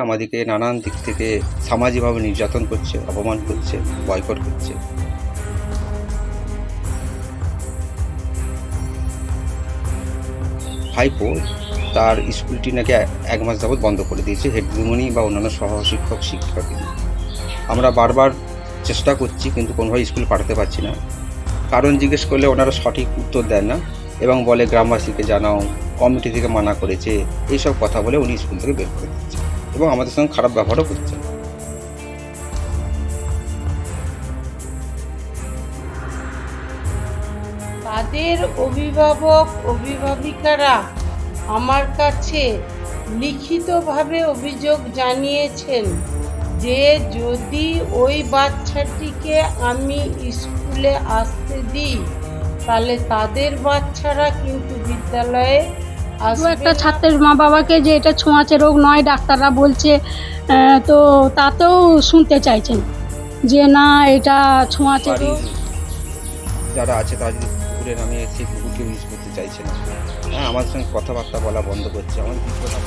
আমাদেরকে নানান দিক থেকে সামাজিকভাবে নির্যাতন করছে, অপমান করছে, বয়কট করছে। ভাইপো তার স্কুলটি নাকি এক মাস যাবৎ বন্ধ করে দিয়েছে হেডমনি বা অন্যান্য সহ শিক্ষক শিক্ষিকাকে। দিয়ে। আমরা বারবার চেষ্টা করছি, কিন্তু কোনোভাবে স্কুল পাঠাতে পারছি না। কারণ জিজ্ঞেস করলে ওনারা সঠিক উত্তর দেন না এবং বলে, গ্রামবাসীকে জানাও, কমিটি থেকে মানা করেছে। এইসব কথা বলে উনি স্কুল থেকে বের করে দিচ্ছে এবং আমাদের সঙ্গে খারাপ ব্যবহারও করছে। তাদের অভিভাবক, অভিভাবিকারা আমার কাছে লিখিতভাবে অভিযোগ জানিয়েছেন যে যদি ওই বাচ্চাটিকে আমি স্কুলে আসতে দিই, তাহলে তাদের বাচ্চারা কিন্তু বিদ্যালয়ে দু একটা ছাত্রের মা বাবাকে যে এটা ছোঁয়াচে রোগ নয়, ডাক্তাররা বলছে তো তাতেও শুনতে চাইছেন যে না, এটা ছোঁয়াচে যারা আছে, তারা যদি কুকুরে নামে ঠিক কুকুরকে ইউজ করতে চাইছে না হ্যাঁ আমাদের সঙ্গে কথাবার্তা বলা বন্ধ করছে আমাদের কিছু কথা।